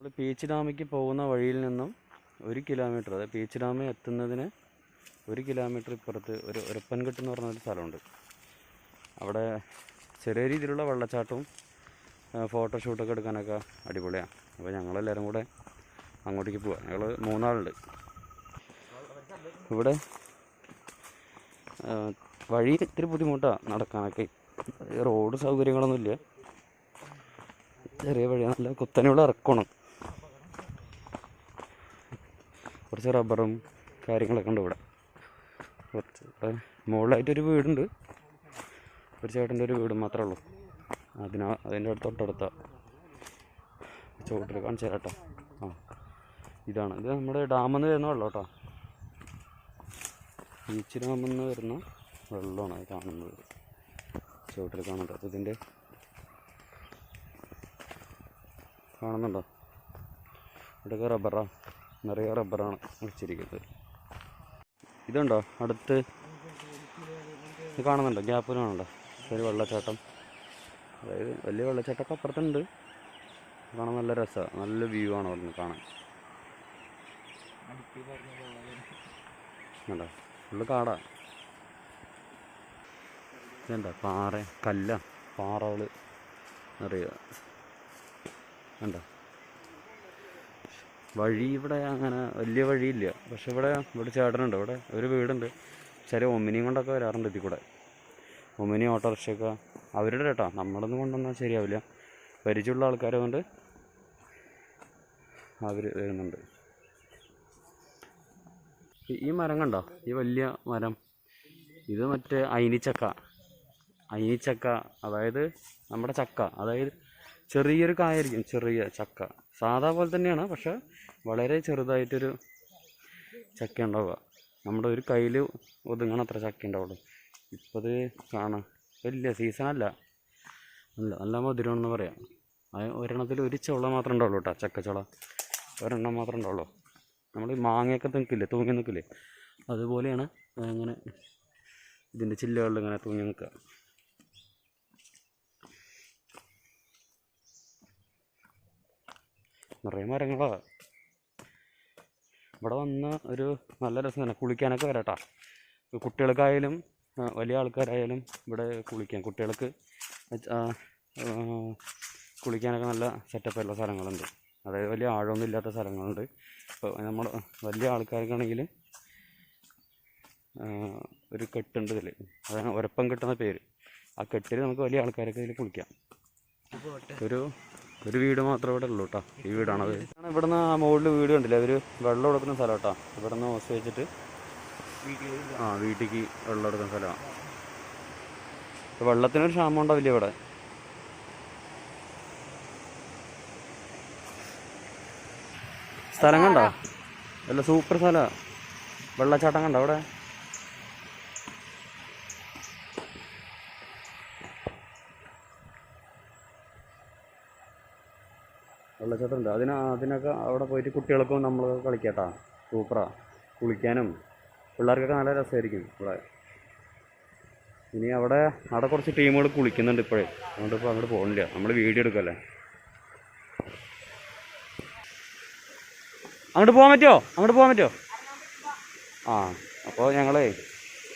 നമ്മൾ പീച്ച് ഡാമിലേക്ക് പോകുന്ന വഴിയിൽ നിന്നും ഒരു കിലോമീറ്റർ അതായത് പീച്ച് ഡാമിൽ എത്തുന്നതിന് ഒരു കിലോമീറ്റർ ഇപ്പുറത്ത് ഒരു ഒരപ്പൻകെട്ട് എന്ന് പറഞ്ഞൊരു സ്ഥലമുണ്ട്. അവിടെ ചെറിയ രീതിയിലുള്ള വെള്ളച്ചാട്ടവും ഫോട്ടോഷൂട്ടൊക്കെ എടുക്കാനൊക്കെ അടിപൊളിയാണ് അപ്പോൾ ഞങ്ങളെല്ലാവരും കൂടെ അങ്ങോട്ടേക്ക് പോവാം. ഞങ്ങൾ മൂന്നാളുണ്ട്. ഇവിടെ വഴി ഇത്തിരി ബുദ്ധിമുട്ടാണ് നടക്കാനൊക്കെ. റോഡ് സൗകര്യങ്ങളൊന്നുമില്ല. ചെറിയ വഴിയാണ് നല്ല കുത്തനെയുള്ള ഇറക്കണം കുറച്ച് റബ്ബറും കാര്യങ്ങളൊക്കെ ഉണ്ട് ഇവിടെ. കുറച്ച് മുകളിലായിട്ടൊരു വീടുണ്ട്. ഒരു ചേട്ടന്റെ ഒരു വീട് മാത്രമേ ഉള്ളൂ. അതിനാ അതിന്റെ അടുത്ത് തൊട്ടടുത്ത ചുവട്ടിൽ കാണിച്ചു തരാം കേട്ടോ. ആ ഇതാണ്. ഇത് നമ്മുടെ ഡാമിൽ നിന്ന് വരുന്ന വെള്ളം കേട്ടോ. ബീച്ച് ഡാമിൽ നിന്ന് വരുന്ന വെള്ളമാണ് കാണുന്നത്. ചുവട്ടിൽ കാണുന്നത് അപ്പോൾ ഇതിന്റെ കാണുന്നുണ്ടോ? ഇവിടെയൊക്കെ റബ്ബറാ. നിറയെ റബ്ബറാണ് വെച്ചിരിക്കുന്നത്. ഇതുണ്ടോ? അടുത്ത് കാണുന്നുണ്ടോ? ഗ്യാപ്പിൽ കാണുന്നുണ്ടോ? ഒരു വെള്ളച്ചാട്ടം. അതായത് വലിയ വെള്ളച്ചാട്ടമൊക്കെ അപ്പുറത്തുണ്ട്. കാണാൻ നല്ല രസമാണ് നല്ല വ്യൂ ആണ് അവിടെ നിന്ന് കാണാൻ. കണ്ടോ? ഫുള്ള് കാടാ. ഇതെന്താ പാറ കല്ല പാറകൾ നിറയുക കണ്ടോ? വഴി ഇവിടെ അങ്ങനെ വലിയ വഴിയില്ല. പക്ഷെ ഇവിടെ ഇവിടെ ചേട്ടനുണ്ട്. ഇവിടെ ഒരു വീടുണ്ട്. ചെറിയ ഒമിനിയും കൊണ്ടൊക്കെ വരാറുണ്ട് ഇതിൽ കൂടെ. ഒമിനി ഓട്ടോറിക്ഷയൊക്കെ അവരുടെ കേട്ടോ നമ്മളൊന്നും കൊണ്ടുവന്നാൽ ശരിയാവില്ല. പരിചയമുള്ള ആൾക്കാരെ കൊണ്ട് അവർ വരുന്നുണ്ട്. ഈ മരം കണ്ടോ? ഈ വലിയ മരം. ഇത് മറ്റേ അയിനിച്ചക്ക. അയിനിച്ചക്ക അതായത് നമ്മുടെ ചക്ക. അതായത് ചെറിയൊരു കായായിരിക്കും ചെറിയ ചക്ക. സാധാ പോലെ തന്നെയാണ് പക്ഷെ വളരെ ചെറുതായിട്ടൊരു ചക്ക ഉണ്ടാവുക. നമ്മുടെ ഒരു കയ്യിൽ ഒതുങ്ങണം അത്ര ചക്ക ഉണ്ടാവുള്ളൂ. ഇപ്പോൾ ഇത് കാണാം വലിയ സീസണല്ല നല്ല നല്ല മധുരമെന്ന് പറയാം. അത് ഒരെണ്ണത്തിൽ ഒരു ചുള മാത്രമേ ഉണ്ടാവുള്ളൂ കേട്ടോ ചക്കച്ചുള ഒരെണ്ണം മാത്രമേ ഉണ്ടാവുള്ളൂ. നമ്മൾ ഈ മാങ്ങയൊക്കെ നിൽക്കില്ലേ തൂങ്ങി നിൽക്കില്ലേ? അതുപോലെയാണ് അങ്ങനെ ഇതിന്റെ ചില്ലകളിൽ ഇങ്ങനെ തൂങ്ങി നിൽക്കുക. നിറയെ മരങ്ങളാ. ഇവിടെ വന്ന് ഒരു നല്ല രസം തന്നെ കുളിക്കാനൊക്കെ വരാട്ടാ. കുട്ടികൾക്കായാലും വലിയ ആൾക്കാരായാലും ഇവിടെ കുളിക്കാം. കുട്ടികൾക്ക് കുളിക്കാനൊക്കെ നല്ല സെറ്റപ്പുള്ള സ്ഥലങ്ങളുണ്ട്. അതായത് വലിയ ആഴമൊന്നും ഇല്ലാത്ത സ്ഥലങ്ങളുണ്ട്. ഇപ്പോൾ നമ്മൾ വലിയ ആൾക്കാർക്കാണെങ്കിൽ ഒരു കെട്ടുണ്ട് ഇതിൽ അതാണ് ഒരപ്പം കെട്ടുന്ന പേര്. ആ കെട്ടിൽ നമുക്ക് വലിയ ആൾക്കാരൊക്കെ ഇതിൽ കുളിക്കാം. ഒരു ഒരു വീട് മാത്രമേ ഇവിടെ ഉള്ളൂ കേട്ടോ ഈ വീടാണത്. ഇവിടുന്ന് ആ മുകളിൽ വീട് കണ്ടില്ലേ? അവർ വെള്ളം കൊടുക്കുന്ന സ്ഥലം കേട്ടോ ഇവിടുന്ന് ഓസ് വെച്ചിട്ട് ആ വീട്ടിലേക്ക് വെള്ളം എടുക്കുന്ന സ്ഥലമാണ് വെള്ളത്തിനൊരു ക്ഷാമം ഉണ്ടാവില്ല ഇവിടെ? സ്ഥലം കണ്ടോ? അല്ല സൂപ്പർ സ്ഥലമാണ് വെള്ളച്ചാട്ടം കണ്ടോ അവിടെ? ഉണ്ട് അതിന് അതിനൊക്കെ അവിടെ പോയിട്ട് കുട്ടികൾക്കും നമ്മൾ കളിക്കാട്ടാ. സൂപ്പറാ കുളിക്കാനും പിള്ളേർക്കൊക്കെ നല്ല രസമായിരിക്കും ഇവിടെ. ഇനി അവിടെ അവിടെ കുറച്ച് ടീമുകൾ കുളിക്കുന്നുണ്ട് ഇപ്പോഴേ. അതുകൊണ്ട് ഇപ്പോൾ അങ്ങോട്ട് പോകുന്നില്ല നമ്മൾ വീഡിയോ എടുക്കല്ലേ? അങ്ങോട്ട് പോകാൻ പറ്റുമോ അങ്ങോട്ട് പോകാൻ പറ്റുമോ ആ അപ്പോൾ ഞങ്ങളേ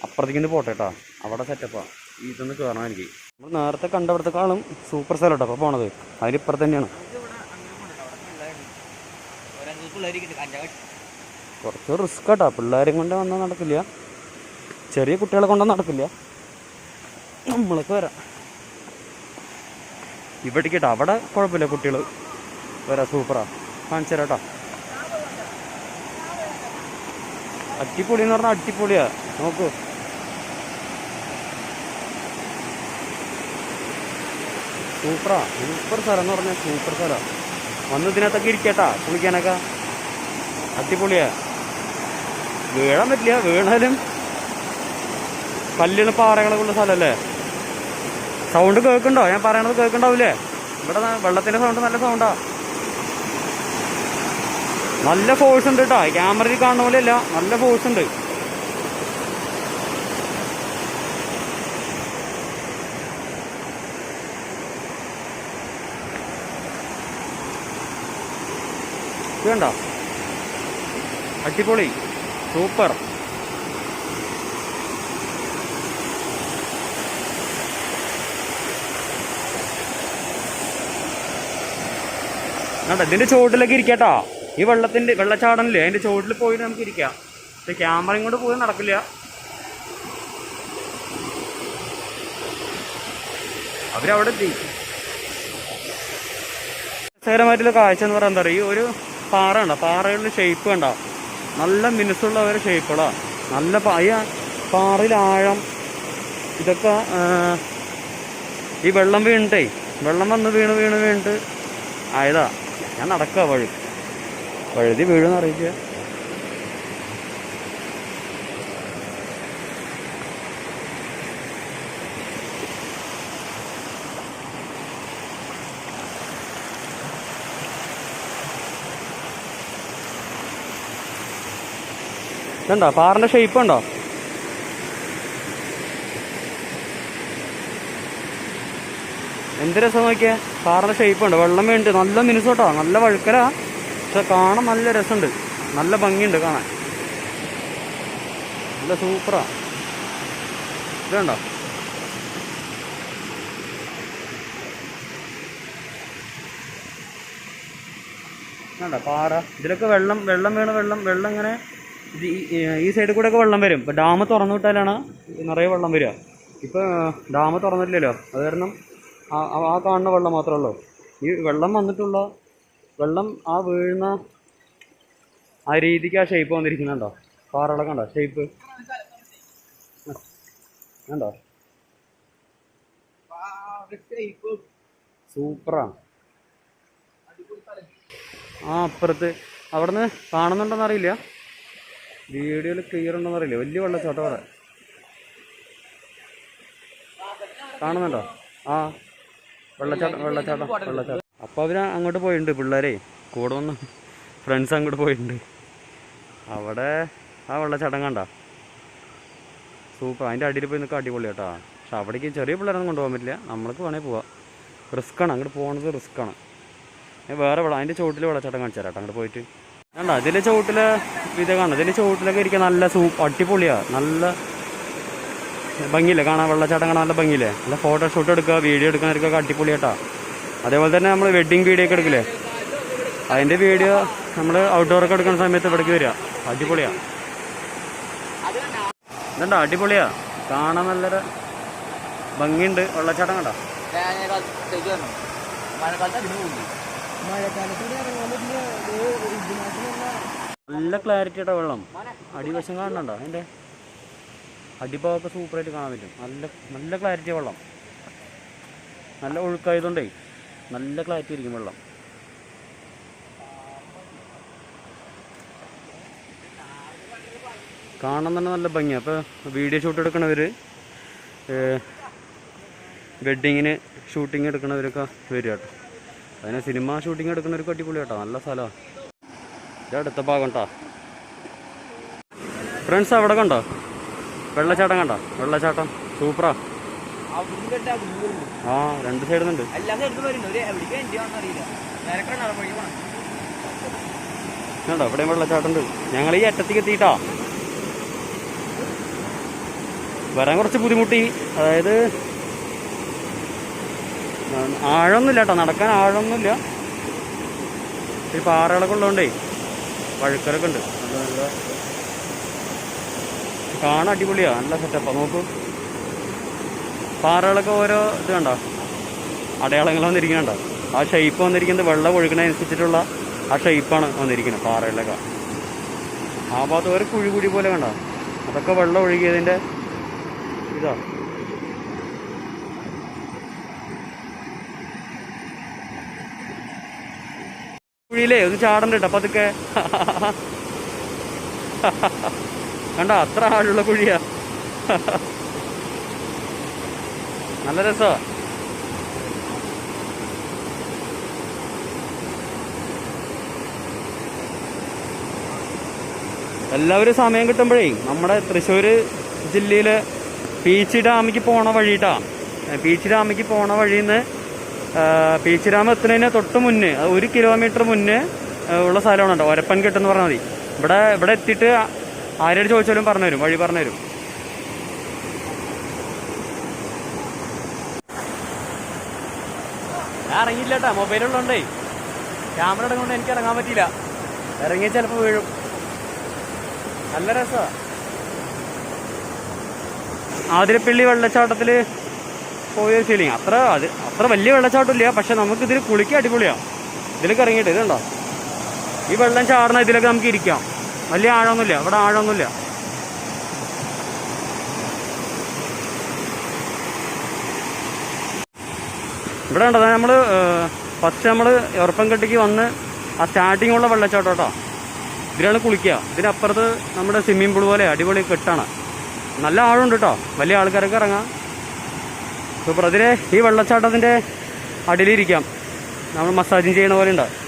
അപ്പുറത്തേക്ക് നിന്ന് പോട്ടെ കേട്ടോ അവിടെ സെറ്റപ്പാണ് ഇതൊന്ന് കയറണം എനിക്ക്. നമ്മൾ നേരത്തെ കണ്ടവിടത്തെക്കാളും സൂപ്പർ സ്ഥലം കേട്ടോ അപ്പോൾ പോണത്. അതിലിപ്പുറത്ത് തന്നെയാണ്. കുറച്ച് റിസ്ക് കേട്ടോ പിള്ളേരും കൊണ്ട് വന്നാൽ നടക്കില്ല. ചെറിയ കുട്ടികളെ കൊണ്ടൊന്നും നടക്കില്ല. നമ്മളൊക്കെ വരാം. ഇവിടേക്ക് കേട്ടോ അവിടെ കുഴപ്പമില്ല കുട്ടികൾ വരാം സൂപ്പറാ കാണിച്ചു തരാം കേട്ടോ. അടിപൊളി എന്ന് പറഞ്ഞാൽ അടിപൊളിയാ. നോക്കൂ. സൂപ്പറാ സൂപ്പർ സ്ഥലം എന്ന് പറഞ്ഞാൽ സൂപ്പർ സ്ഥലം. വന്ന് ഇതിനകത്തൊക്കെ ഇരിക്കട്ടാ. കുളിക്കാനൊക്കെ. അടിപൊളിയാ. വീഴാൻ പറ്റില്ല വീണാലും പല്ലിന് പാറകളൊക്കെ ഉള്ള സ്ഥലമല്ലേ സൗണ്ട് കേൾക്കണ്ടോ? ഞാൻ പറയണത് കേൾക്കുന്നുണ്ടാവില്ലേ ഇവിടെ വെള്ളത്തിന്റെ സൗണ്ട് നല്ല സൗണ്ടാ നല്ല ഫോഴ്സ് ഉണ്ട് കേട്ടോ ക്യാമറയിൽ കാണുന്ന പോലെ അല്ല നല്ല ഫോഴ്സ് ഉണ്ട്. കണ്ടോ അടിപൊളി. സൂപ്പർ. കണ്ടോ ഇതിന്റെ ചുവട്ടിലേക്ക് ഇരിക്കട്ടോ. ഈ വെള്ളത്തിന്റെ വെള്ളച്ചാടനില്ലേ അതിന്റെ ചുവട്ടിൽ പോയിട്ട് നമുക്ക് ഇരിക്കാം. പക്ഷെ ക്യാമറയും കൊണ്ട് പോയി നടക്കില്ല. അവരവിടെ എത്തി. രസകരമായിട്ടുള്ള കാഴ്ച എന്ന് പറയാൻ എന്താ പറയുക? ഒരു പാറ ഉണ്ടോ പാറകളുടെ ഷേപ്പ് കണ്ടോ? നല്ല മിനുസുള്ള ഒരു ഷേപ്പുള്ള നല്ല പായ പാറയിൽ ആഴം. ഇതൊക്കെ ഈ വെള്ളം വീണിട്ടേ വെള്ളം വന്ന് വീണ് വീണ് വീണിട്ട് ആയതാ. ഞാൻ നടക്കുക വഴി. വഴുതി വീഴുന്ന അറിയിക്കുക. ഇതുണ്ടോ? പാറിന്റെ ഷേപ്പ് ഉണ്ടോ? എന്ത് രസം നോക്കിയേ? പാറിന്റെ ഷേപ്പ് ഉണ്ട്. വെള്ളം വേണ്ട. നല്ല മിനുസോട്ടോ നല്ല വഴുക്കല. പക്ഷെ കാണാൻ നല്ല രസമുണ്ട്. നല്ല ഭംഗിയുണ്ട് കാണാൻ. നല്ല സൂപ്പറാ. ഇതുണ്ടോ? വേണ്ട പാറ. ഇതിലൊക്കെ വെള്ളം വെള്ളം വീണ്? വെള്ളം വെള്ളം ഇങ്ങനെ ഈ- സൈഡിൽ കൂടെ ഒക്കെ വെള്ളം വരും. ഇപ്പം ഡാം തുറന്നു വിട്ടാലാണ് നിറയെ വെള്ളം വരിക. ഇപ്പം ഡാം തുറന്നിട്ടില്ലല്ലോ. അത് കാരണം ആ കാണുന്ന വെള്ളം മാത്രമേ ഉള്ളൂ. ഈ വെള്ളം വന്നിട്ടുള്ള വെള്ളം ആ വീഴുന്ന ആ രീതിക്ക് ആ ഷേപ്പ് വന്നിരിക്കുന്നുണ്ടോ? പാറകളൊക്കെ ഉണ്ടോ? ഷേപ്പ് ഉണ്ടോ? സൂപ്പറാണ് ആ അപ്പുറത്ത്. അവിടുന്ന് കാണുന്നുണ്ടോന്ന് അറിയില്ല. വീഡിയോയിൽ ക്ലിയർ ഉണ്ടോന്ന് അറിയില്ല. വലിയ വെള്ളച്ചാട്ടം അവിടെ കാണുന്നുണ്ടോ? ആ. വെള്ളച്ചാട്ടം വെള്ളച്ചാട്ടം വെള്ളച്ചാട്ടം അപ്പോൾ അവർ അങ്ങോട്ട് പോയിട്ടുണ്ട് പിള്ളേരെ. കൂടെ വന്ന് ഫ്രണ്ട്സ് അങ്ങോട്ട് പോയിട്ടുണ്ട് അവിടെ ആ വെള്ളച്ചാട്ടം കണ്ട? സൂപ്പർ. അതിന്റെ അടിയിൽ പോയി നിൽക്കുക അടിപൊളി കേട്ടോ. പക്ഷെ അവിടേക്ക് ചെറിയ പിള്ളേരൊന്നും കൊണ്ടുപോകാൻ പറ്റില്ല. നമ്മൾക്ക് വേണമെങ്കിൽ പോവാം. റിസ്ക്കാണ്. അങ്ങോട്ട് പോകുന്നത് റിസ്ക്കാണ്. വേറെ വെള്ളം അതിന്റെ ചുവട്ടിൽ വെള്ളച്ചാട്ടം കാണിച്ചു തരാം കേട്ടോ. അങ്ങോട്ട് പോയിട്ട്. വേണ്ട ഇതിന്റെ ചുവട്ടിൽ ഇത് കാണാം ഇതിന്റെ ചുവട്ടിലൊക്കെ ഇരിക്കുക നല്ല സൂ അടിപൊളിയാണ് നല്ല ഭംഗിയില്ലേ? കാണാൻ വെള്ളച്ചാട്ടം കാണാൻ നല്ല ഭംഗിയില്ലേ? നല്ല ഫോട്ടോ ഷൂട്ട് എടുക്കുക വീഡിയോ എടുക്കാനൊക്കെ അടിപൊളിയാട്ടാ. അതേപോലെ തന്നെ നമ്മൾ വെഡ്ഡിങ് വീഡിയോ ഒക്കെ എടുക്കില്ലേ? അതിന്റെ വീഡിയോ നമ്മൾ ഔട്ട്ഡോറൊക്കെ എടുക്കുന്ന സമയത്ത് ഇവിടേക്ക് വരിക. അടിപൊളിയാണ് ഇതുണ്ടോ അടിപൊളിയാ. കാണാൻ നല്ലൊരു ഭംഗിയുണ്ട്. വെള്ളച്ചാട്ടം കണ്ടോ? മഴക്കാലത്ത് നല്ല ക്ലാരിറ്റിയുടെ വെള്ളം. അടിവശം കാണുന്നുണ്ടോ അതിന്റെ അടിഭാഗമൊക്കെ സൂപ്പറായിട്ട് കാണാൻ പറ്റും. നല്ല നല്ല ക്ലാരിറ്റി വെള്ളം. നല്ല ഒഴുക്കായതുകൊണ്ടേ നല്ല ക്ലാരിറ്റി ആയിരിക്കും വെള്ളം. കാണാൻ തന്നെ നല്ല ഭംഗിയാണ് അപ്പോൾ വീഡിയോ ഷൂട്ട് എടുക്കണവർ വെഡ്ഡിങ്ങിന് ഷൂട്ടിങ് എടുക്കണവരൊക്കെ വരിക കേട്ടോ. അതിന് സിനിമ ഷൂട്ടിങ് ഒരു അടിപൊളി കേട്ടോ. നല്ല സ്ഥലമാണ് ഇത് അടുത്ത ഭാഗം കേട്ടോ ഫ്രണ്ട്സ് അവിടെ കണ്ടോ? വെള്ളച്ചാട്ടം കണ്ടോ? വെള്ളച്ചാട്ടം. സൂപ്പറാ. ആ രണ്ട് സൈഡിൽ നിന്നുണ്ട് കണ്ടോ? ഇവിടെയും വെള്ളച്ചാട്ടം ഉണ്ട്. ഞങ്ങൾ ഈ അറ്റത്തേക്ക് എത്തിയിട്ടാ. വരാൻ കുറച്ച് ബുദ്ധിമുട്ടി. അതായത് ആഴമൊന്നുമില്ല കേട്ടോ. നടക്കാൻ ആഴമൊന്നുമില്ല ഈ പാറകളൊക്കെ ഉള്ളതുകൊണ്ടേ വഴുക്കലൊക്കെ ഉണ്ട്. കാണാൻ അടിപൊളിയാ. നല്ല സെറ്റപ്പാ നോക്കൂ. പാറകളൊക്കെ ഓരോ ഇത് കണ്ടോ? അടയാളങ്ങൾ വന്നിരിക്കുന്നുണ്ടോ ആ ഷേപ്പ് വന്നിരിക്കുന്നത് വെള്ളം ഒഴുകണതനുസരിച്ചിട്ടുള്ള ആ ഷേപ്പാണ് വന്നിരിക്കുന്നത് പാറകളിലൊക്കെ. ആ ഭാഗത്ത് ഒരു കുഴി കുഴി പോലെ കണ്ടോ? അതൊക്കെ വെള്ളം ഒഴുകിയതിന്റെ ഇതാ. കുഴിയിലേ ഒന്ന് ചാടണ്ട കേട്ടോ അപ്പൊ അതൊക്കെ കണ്ടോ അത്ര ആഴുള്ള കുഴിയാ. നല്ല രസോ? എല്ലാവരും സമയം കിട്ടുമ്പോഴേ നമ്മുടെ തൃശ്ശൂർ ജില്ലയിലെ പീച്ചി ഡാമിക്ക് പോണ വഴിയിട്ടാ പീച്ചി ഡാമിക്ക് പോണ വഴിയിൽ നിന്ന് പീച്ചി ഡാം എത്തുന്നതിന് തൊട്ട് മുന്നേ ഒരു കിലോമീറ്റർ മുന്നേ ഉള്ള സ്ഥലമാണ് കേട്ടോ ഒരപ്പൻ കെട്ടെന്ന് പറഞ്ഞാൽ മതി. ഇവിടെ ഇവിടെ എത്തിയിട്ട് ആരോട് ചോദിച്ചാലും പറഞ്ഞു തരും വഴി പറഞ്ഞു തരും ഞാൻ ഇറങ്ങിയില്ല കേട്ടോ മൊബൈലുള്ളതുകൊണ്ടേ ക്യാമറ എടുക്കൊണ്ട് എനിക്ക് ഇറങ്ങാൻ പറ്റിയില്ല. ഇറങ്ങിയ ചിലപ്പോൾ വീഴും. നല്ല രസമാണ് ആതിരപ്പള്ളി വെള്ളച്ചാട്ടത്തിൽ പോയ ഫീലിംഗ് അത്ര അത് അത്ര വലിയ വെള്ളച്ചാട്ടമില്ല പക്ഷെ നമുക്ക് ഇതിൽ കുളിക്കാൻ അടിപൊളിയാണ് ഇതിലേക്ക് ഇറങ്ങിയിട്ട് ഇതുണ്ടോ? ഈ വെള്ളം ചാടുന്ന ഇതിലൊക്കെ നമുക്ക് ഇരിക്കാം. വലിയ ആഴമൊന്നുമില്ല ഇവിടെ ആഴമൊന്നുമില്ല. ഇവിടെ ഉണ്ടോ? നമ്മൾ ഫസ്റ്റ് നമ്മൾ ഉറപ്പംകെട്ടിക്ക് വന്ന് ആ സ്റ്റാർട്ടിങ്ങുള്ള വെള്ളച്ചാട്ടം കേട്ടോ. ഇതിലാണ് കുളിക്കുക. ഇതിനപ്പുറത്ത് നമ്മുടെ സ്വിമ്മിംഗ് പൂൾ പോലെ അടിപൊളി കെട്ടാണ്. നല്ല ആഴമുണ്ട് കേട്ടോ. വലിയ ആൾക്കാരൊക്കെ ഇറങ്ങാം. സൂപ്പർ അതിന് ഈ വെള്ളച്ചാട്ടത്തിന്റെ അടിയിലിരിക്കാം. നമ്മൾ മസാജിങ് ചെയ്യണ പോലെ ഉണ്ടാവും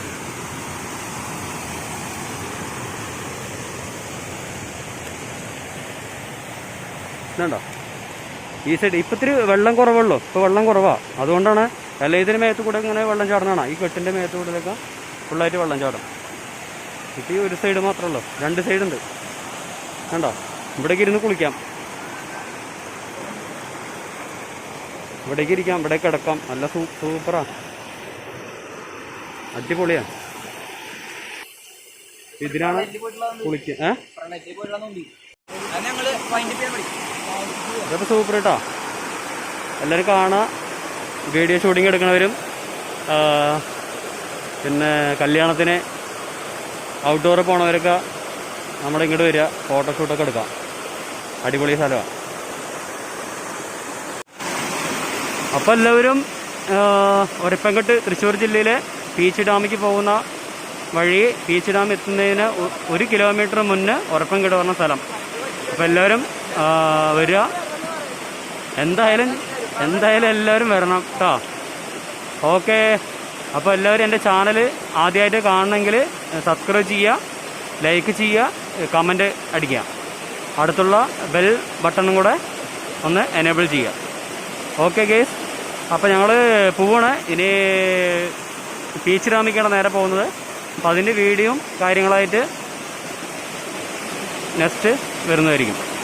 ഈ സൈഡ് ഇപ്പം ഇത്തിരി വെള്ളം കുറവുള്ളൂ. ഇപ്പോൾ വെള്ളം കുറവാണ് അതുകൊണ്ടാണ് അല്ല ഇതിന്റെ മേത്ത് കൂടെ ഇങ്ങനെ വെള്ളം ചാടുന്നതാണ്. ഈ കെട്ടിന്റെ മേത്ത് കൂടെയൊക്കെ ഫുള്ളായിട്ട് വെള്ളം ചാടും. ഇപ്പം ഈ ഒരു സൈഡ് മാത്രമേ ഉള്ളൂ. രണ്ട് സൈഡ് ഉണ്ട്. കണ്ടോ? ഇവിടേക്ക് ഇരുന്ന് കുളിക്കാം. ഇവിടേക്ക് ഇരിക്കാം ഇവിടെ കിടക്കാം. നല്ല സൂ സൂപ്പറാ. അടിപൊളിയാ. ഇതിനാണ് കുളിക്ക് ഇതൊക്കെ സൂപ്പർ കേട്ടോ എല്ലാവരും കാണുക വീഡിയോ ഷൂട്ടിംഗ് എടുക്കണവരും. പിന്നെ കല്യാണത്തിന് ഔട്ട്ഡോർ പോണവരൊക്കെ നമ്മുടെ ഇങ്ങോട്ട് വരിക ഫോട്ടോഷൂട്ടൊക്കെ എടുക്കാം. അടിപൊളി സ്ഥലമാണ് അപ്പോൾ എല്ലാവരും ഒരപ്പങ്കട്ട് തൃശ്ശൂർ ജില്ലയിലെ പീച്ച് ഡാമിക്ക് പോകുന്ന വഴി പീച്ച് ഡാം എത്തുന്നതിന് ഒരു കിലോമീറ്റർ മുന്നേ ഉറപ്പൻകെട്ട് പറഞ്ഞ സ്ഥലം. അപ്പോൾ എല്ലാവരും വരിക. എന്തായാലും എന്തായാലും എല്ലാവരും വരണം കേട്ടോ ഓക്കെ. അപ്പോൾ എല്ലാവരും എന്റെ ചാനൽ ആദ്യമായിട്ട് കാണണമെങ്കിൽ സബ്സ്ക്രൈബ് ചെയ്യുക ലൈക്ക് ചെയ്യുക കമന്റ് അടിക്കുക. അടുത്തുള്ള ബെൽ ബട്ടണും കൂടെ ഒന്ന് എനേബിൾ ചെയ്യുക. Okay guys. അപ്പോൾ ഞങ്ങൾ പോവാണ്. ഇനി ഡാമിക്കാണ് നേരെ പോകുന്നത്. അപ്പോൾ അതിന്റെ വീഡിയോയും കാര്യങ്ങളായിട്ട് നെക്സ്റ്റ് വരുന്നതായിരിക്കും.